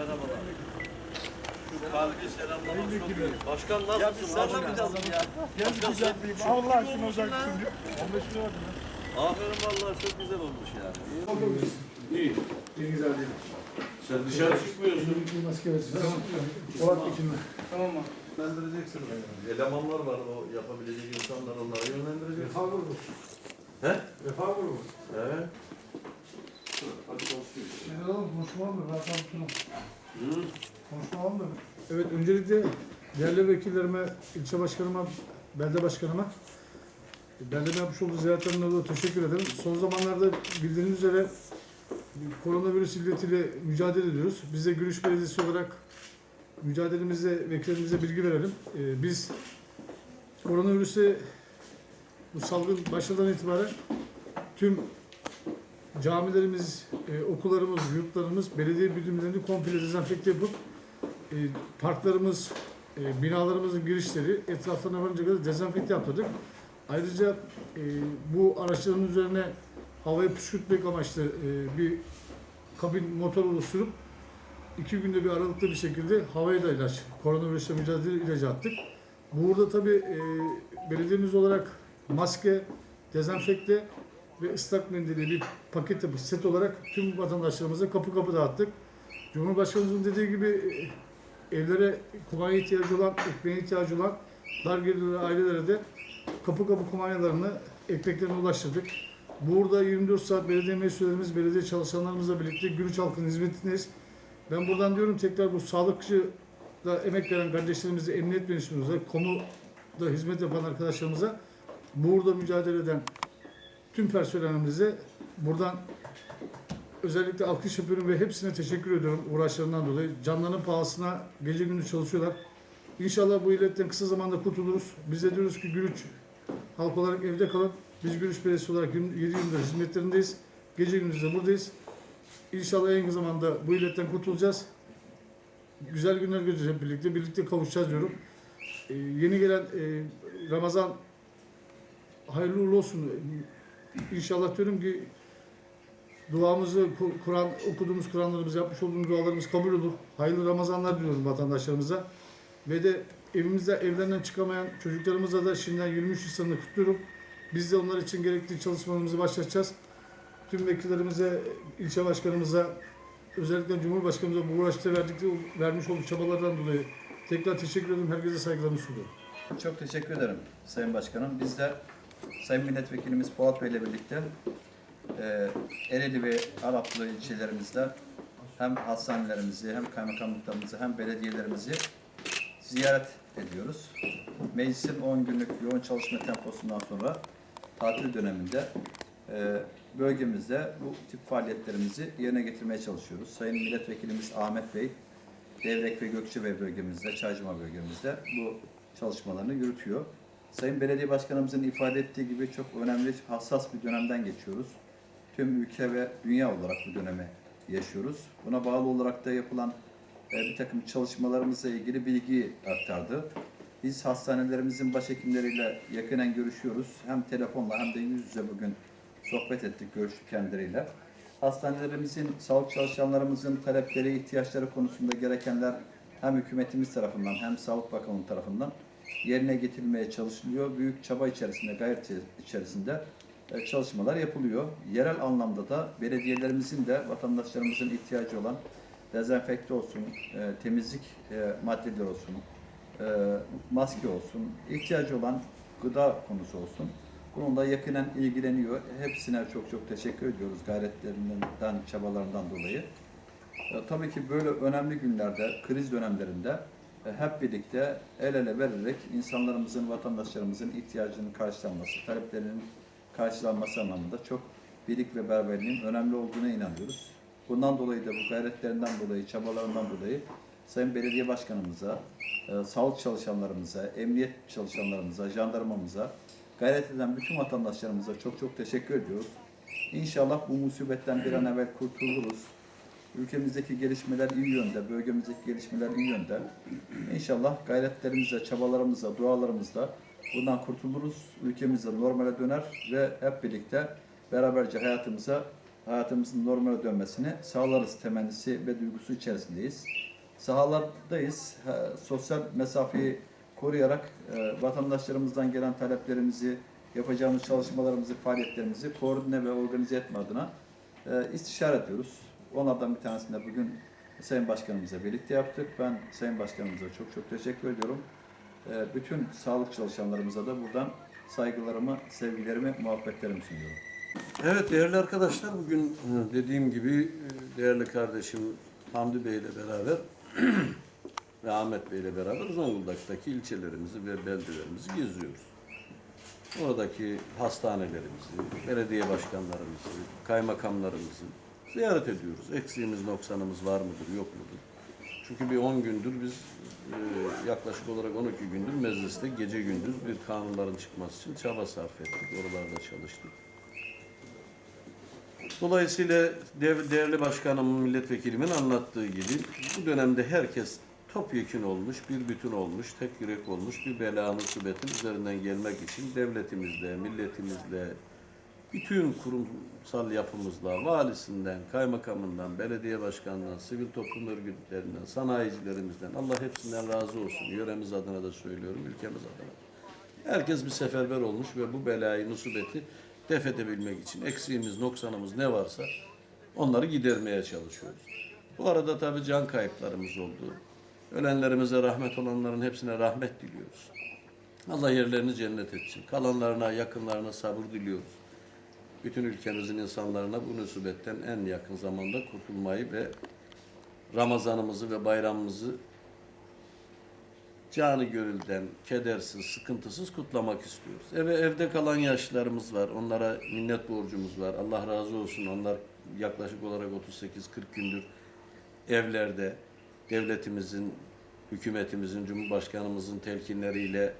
Merhabalar. Şu kalbi selamlamak çok iyi. Başkan nasılsın? Ya biz sarılamayacağız ya. Başkan sen Allah aşkına uzak tutun diyor. 15 lira verdim Aferin vallahi çok güzel olmuş yani. İyi. İyi güzel değil. Sen dışarı çıkmıyorsun. Bir maske versin. Polat dikilme. Tamam mı? Yönlendireceksin. Elemanlar var o yapabilecek insanlar onları yönlendireceksin. Refah grubu. He? Refah grubu. Evet. Şimdi oğlum konuşma mı? Rahat tutun. Hı. Konuşma mı? Evet öncelikle değerli vekillerime, ilçe başkanıma, belde başkanıma belde yapmış olduğu ziyaretlerine de teşekkür ederim. Son zamanlarda bildiğiniz üzere koronavirüs illetiyle mücadele ediyoruz. Biz de Gülüş Belediyesi olarak mücadelemizde vekillerimize bilgi verelim. Ee, biz koronavirüse bu salgın başladan itibaren tüm camilerimiz, e, okullarımız, yurtlarımız, belediye birimlerini komple dezenfekte yapıp e, parklarımız, e, binalarımızın girişleri etraflarına varınca kadar dezenfekte yaptırdık. Ayrıca e, bu araçların üzerine havayı püskürtmek amaçlı e, bir kabin motor oluşturup iki günde bir aralıklı bir şekilde havaya da ilaç, koronavirüsle mücadele ilacı attık. Burada tabii e, belediyemiz olarak maske, dezenfekte ve ıslak mendili bir paket yapıp set olarak tüm vatandaşlarımıza kapı kapı dağıttık. Cumhurbaşkanımızın dediği gibi e, evlere kumanya ihtiyacı olan, ekmeğe ihtiyacı olan dar gelirli ailelere de kapı kapı kumanyalarını, ekmeklerini ulaştırdık. Burada 24 saat belediye mesullerimiz, belediye çalışanlarımızla birlikte Gülüç halkının hizmetindeyiz. Ben buradan diyorum tekrar bu sağlıkçı da emek veren kardeşlerimize, emniyet mensuplarımıza, komuda hizmet yapan arkadaşlarımıza, burada mücadele eden tüm personelimize buradan özellikle alkış yapıyorum ve hepsine teşekkür ediyorum uğraşlarından dolayı. Canlarının pahasına gece gündüz çalışıyorlar. İnşallah bu illetten kısa zamanda kurtuluruz. Biz de diyoruz ki Gülüç halk olarak evde kalın. Biz Gülüç Belediyesi olarak 7 yıldır hizmetlerindeyiz. Gece gündüz de buradayız. İnşallah en kısa zamanda bu illetten kurtulacağız. Güzel günler göreceğiz hep birlikte. Birlikte kavuşacağız diyorum. Ee, yeni gelen e, Ramazan hayırlı uğurlu olsun. İnşallah diyorum ki duamızı, Kur- Kur'an okuduğumuz Kur'anlarımız, yapmış olduğumuz dualarımız kabul olur. Hayırlı Ramazanlar diliyorum vatandaşlarımıza. Ve de evimizde evlerinden çıkamayan çocuklarımıza da şimdiden 23 Nisan'ını kutluyorum. Biz de onlar için gerekli çalışmalarımızı başlatacağız. Tüm vekillerimize, ilçe başkanımıza, özellikle Cumhurbaşkanımıza bu uğraşta verdikleri, vermiş olduğu çabalardan dolayı tekrar teşekkür ederim. Herkese saygılarımı sunuyorum. Çok teşekkür ederim Sayın Başkanım. Biz de Sayın Milletvekilimiz Polat Bey ile birlikte e, Ereğli ve Araplı ilçelerimizde hem hastanelerimizi hem kaymakamlıklarımızı hem belediyelerimizi ziyaret ediyoruz. Meclisin 10 günlük yoğun çalışma temposundan sonra tatil döneminde e, bölgemizde bu tip faaliyetlerimizi yerine getirmeye çalışıyoruz. Sayın Milletvekilimiz Ahmet Bey, Devrek ve Gökçebey bölgemizde, Çaycıma bölgemizde bu çalışmalarını yürütüyor. Sayın Belediye Başkanımızın ifade ettiği gibi çok önemli, hassas bir dönemden geçiyoruz. Tüm ülke ve dünya olarak bu dönemi yaşıyoruz. Buna bağlı olarak da yapılan e, bir takım çalışmalarımızla ilgili bilgi aktardı. Biz hastanelerimizin başhekimleriyle yakinen görüşüyoruz. Hem telefonla hem de yüz yüze bugün sohbet ettik, görüştük kendileriyle. Hastanelerimizin, sağlık çalışanlarımızın talepleri, ihtiyaçları konusunda gerekenler hem hükümetimiz tarafından hem Sağlık Bakanlığı tarafından yerine getirilmeye çalışılıyor. Büyük çaba içerisinde, gayret içerisinde e, çalışmalar yapılıyor. Yerel anlamda da belediyelerimizin de vatandaşlarımızın ihtiyacı olan dezenfekte olsun, e, temizlik e, maddeleri olsun, maske olsun, ihtiyacı olan gıda konusu olsun. Bununla yakinen ilgileniyor. Hepsine çok çok teşekkür ediyoruz gayretlerinden, çabalarından dolayı. Tabii ki böyle önemli günlerde, kriz dönemlerinde hep birlikte el ele vererek insanlarımızın, vatandaşlarımızın ihtiyacının karşılanması, taleplerinin karşılanması anlamında çok birlik ve beraberliğin önemli olduğuna inanıyoruz. Bundan dolayı da bu gayretlerinden dolayı, çabalarından dolayı Sayın Belediye Başkanımıza, e, sağlık çalışanlarımıza, emniyet çalışanlarımıza, jandarmamıza, gayret eden bütün vatandaşlarımıza çok çok teşekkür ediyoruz. İnşallah bu musibetten bir an evvel kurtuluruz. Ülkemizdeki gelişmeler iyi yönde, bölgemizdeki gelişmeler iyi yönde. İnşallah gayretlerimizle, çabalarımızla, dualarımızla bundan kurtuluruz. Ülkemiz de normale döner ve hep birlikte beraberce hayatımıza hayatımızın normale dönmesini sağlarız temennisi ve duygusu içerisindeyiz. Sahalardayız. Ha, Sosyal mesafeyi koruyarak e, vatandaşlarımızdan gelen taleplerimizi, yapacağımız çalışmalarımızı, faaliyetlerimizi koordine ve organize etme adına e, istişare ediyoruz. Onlardan bir tanesini de bugün Sayın Başkanımıza birlikte yaptık. Ben Sayın Başkanımıza çok çok teşekkür ediyorum. E, bütün sağlık çalışanlarımıza da buradan saygılarımı, sevgilerimi, muhabbetlerimi sunuyorum. Evet değerli arkadaşlar bugün e, dediğim gibi e, değerli kardeşim Hamdi Bey ile beraber ve Ahmet Bey ile beraber Zonguldak'taki ilçelerimizi ve beldelerimizi geziyoruz. Oradaki hastanelerimizi, belediye başkanlarımızı, kaymakamlarımızı ziyaret ediyoruz. Eksiğimiz, noksanımız var mıdır, yok mudur? Çünkü bir 10 gündür biz e, yaklaşık olarak 12 gündür mecliste gece gündüz bir kanunların çıkması için çaba sarf ettik. Oralarda çalıştık. Dolayısıyla değerli başkanımın, milletvekilimin anlattığı gibi bu dönemde herkes topyekun olmuş, bir bütün olmuş, tek yürek olmuş bir bela musibetin üzerinden gelmek için devletimizle, milletimizle, bütün kurumsal yapımızla, valisinden, kaymakamından, belediye başkanından, sivil toplum örgütlerinden, sanayicilerimizden, Allah hepsinden razı olsun. Yöremiz adına da söylüyorum, ülkemiz adına. Herkes bir seferber olmuş ve bu belayı, musibeti def edebilmek için eksiğimiz, noksanımız ne varsa onları gidermeye çalışıyoruz. Bu arada tabii can kayıplarımız oldu. Ölenlerimize rahmet olanların hepsine rahmet diliyoruz. Allah yerlerini cennet etsin. Kalanlarına, yakınlarına sabır diliyoruz. Bütün ülkemizin insanlarına bu musibetten en yakın zamanda kurtulmayı ve Ramazanımızı ve bayramımızı canı gönülden, kedersiz, sıkıntısız kutlamak istiyoruz. Eve evde kalan yaşlılarımız var. Onlara minnet borcumuz var. Allah razı olsun. Onlar yaklaşık olarak 38-40 gündür evlerde devletimizin, hükümetimizin, cumhurbaşkanımızın telkinleriyle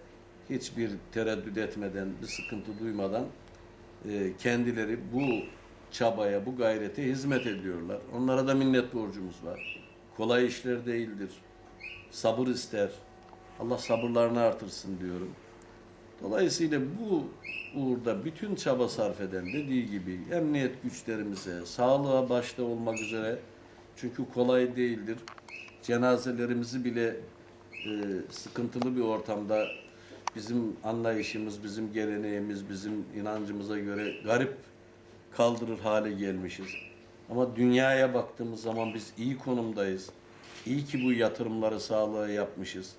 hiçbir tereddüt etmeden, bir sıkıntı duymadan e, kendileri bu çabaya, bu gayrete hizmet ediyorlar. Onlara da minnet borcumuz var. Kolay işler değildir. Sabır ister. Allah sabırlarını artırsın diyorum. Dolayısıyla bu uğurda bütün çaba sarf eden dediği gibi emniyet güçlerimize, sağlığa başta olmak üzere çünkü kolay değildir. Cenazelerimizi bile e, sıkıntılı bir ortamda bizim anlayışımız, bizim geleneğimiz, bizim inancımıza göre garip kaldırır hale gelmişiz. Ama dünyaya baktığımız zaman biz iyi konumdayız. İyi ki bu yatırımları sağlığa yapmışız.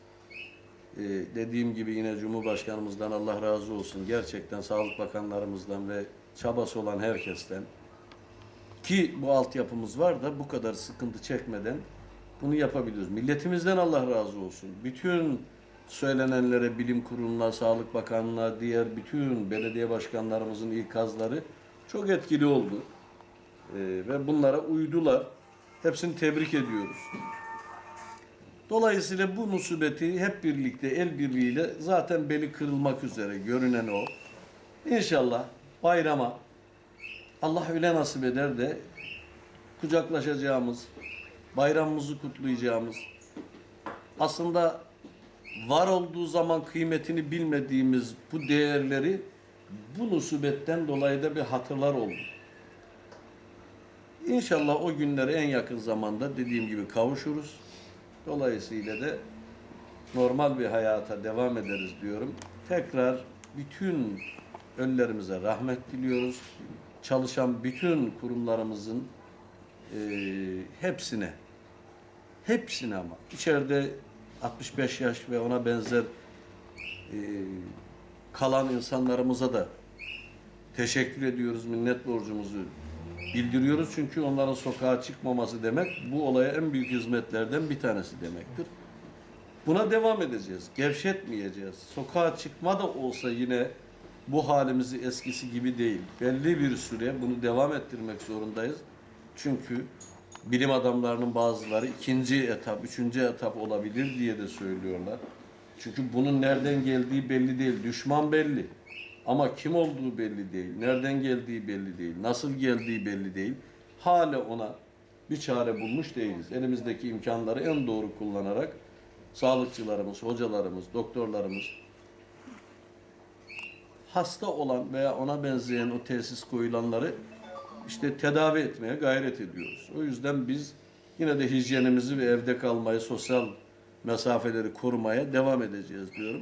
Ee, dediğim gibi yine Cumhurbaşkanımızdan Allah razı olsun. Gerçekten Sağlık Bakanlarımızdan ve çabası olan herkesten ki bu altyapımız var da bu kadar sıkıntı çekmeden bunu yapabiliyoruz. Milletimizden Allah razı olsun. Bütün söylenenlere bilim kuruluna, Sağlık Bakanlığı'na, diğer bütün belediye başkanlarımızın ikazları çok etkili oldu. Ee, ve bunlara uydular. Hepsini tebrik ediyoruz. Dolayısıyla bu musibeti hep birlikte el birliğiyle zaten beli kırılmak üzere görünen o. İnşallah bayrama Allah öyle nasip eder de kucaklaşacağımız, bayramımızı kutlayacağımız, aslında var olduğu zaman kıymetini bilmediğimiz bu değerleri bu musibetten dolayı da bir hatırlar oldu. İnşallah o günlere en yakın zamanda dediğim gibi kavuşuruz. Dolayısıyla da normal bir hayata devam ederiz diyorum. Tekrar bütün ölülerimize rahmet diliyoruz. Çalışan bütün kurumlarımızın eee, hepsine, hepsine ama içeride 65 yaş ve ona benzer eee, kalan insanlarımıza da teşekkür ediyoruz, minnet borcumuzu bildiriyoruz. Çünkü onların sokağa çıkmaması demek bu olaya en büyük hizmetlerden bir tanesi demektir. Buna devam edeceğiz. Gevşetmeyeceğiz. Sokağa çıkma da olsa yine bu halimizi eskisi gibi değil. Belli bir süre bunu devam ettirmek zorundayız. Çünkü bilim adamlarının bazıları ikinci etap, üçüncü etap olabilir diye de söylüyorlar. Çünkü bunun nereden geldiği belli değil. Düşman belli. Ama kim olduğu belli değil. Nereden geldiği belli değil. Nasıl geldiği belli değil. Hala ona bir çare bulmuş değiliz. Elimizdeki imkanları en doğru kullanarak sağlıkçılarımız, hocalarımız, doktorlarımız hasta olan veya ona benzeyen o tesis koyulanları işte tedavi etmeye gayret ediyoruz. O yüzden biz yine de hijyenimizi ve evde kalmayı, sosyal mesafeleri korumaya devam edeceğiz diyorum.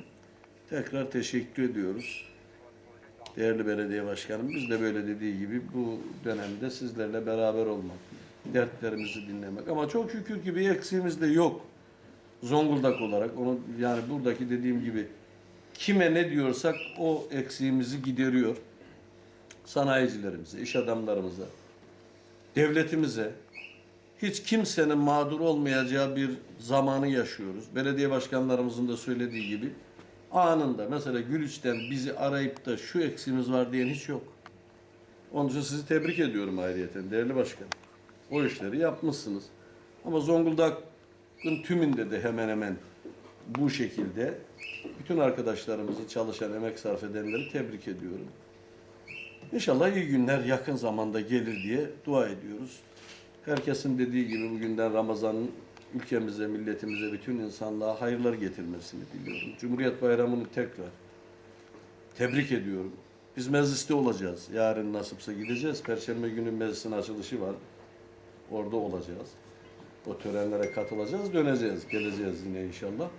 Tekrar teşekkür ediyoruz. Değerli belediye başkanım, biz de böyle dediği gibi bu dönemde sizlerle beraber olmak, dertlerimizi dinlemek. Ama çok şükür ki bir eksiğimiz de yok. Zonguldak olarak, onu yani buradaki dediğim gibi kime ne diyorsak o eksiğimizi gideriyor. Sanayicilerimize, iş adamlarımıza, devletimize, hiç kimsenin mağdur olmayacağı bir zamanı yaşıyoruz. Belediye başkanlarımızın da söylediği gibi anında mesela Gülüç'ten bizi arayıp da şu eksiğimiz var diyen hiç yok. Onun için sizi tebrik ediyorum ayrıyeten değerli başkanım. O işleri yapmışsınız. Ama Zonguldak'ın tümünde de hemen hemen bu şekilde bütün arkadaşlarımızı çalışan, emek sarf edenleri tebrik ediyorum. İnşallah iyi günler yakın zamanda gelir diye dua ediyoruz. Herkesin dediği gibi bugünden Ramazan'ın ülkemize, milletimize, bütün insanlığa hayırlar getirmesini diliyorum. Cumhuriyet Bayramı'nı tekrar tebrik ediyorum. Biz mecliste olacağız. Yarın nasipse gideceğiz. Perşembe günü meclisin açılışı var. Orada olacağız. O törenlere katılacağız, döneceğiz, geleceğiz yine inşallah.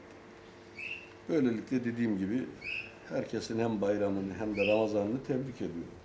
Böylelikle dediğim gibi herkesin hem bayramını hem de Ramazan'ını tebrik ediyorum.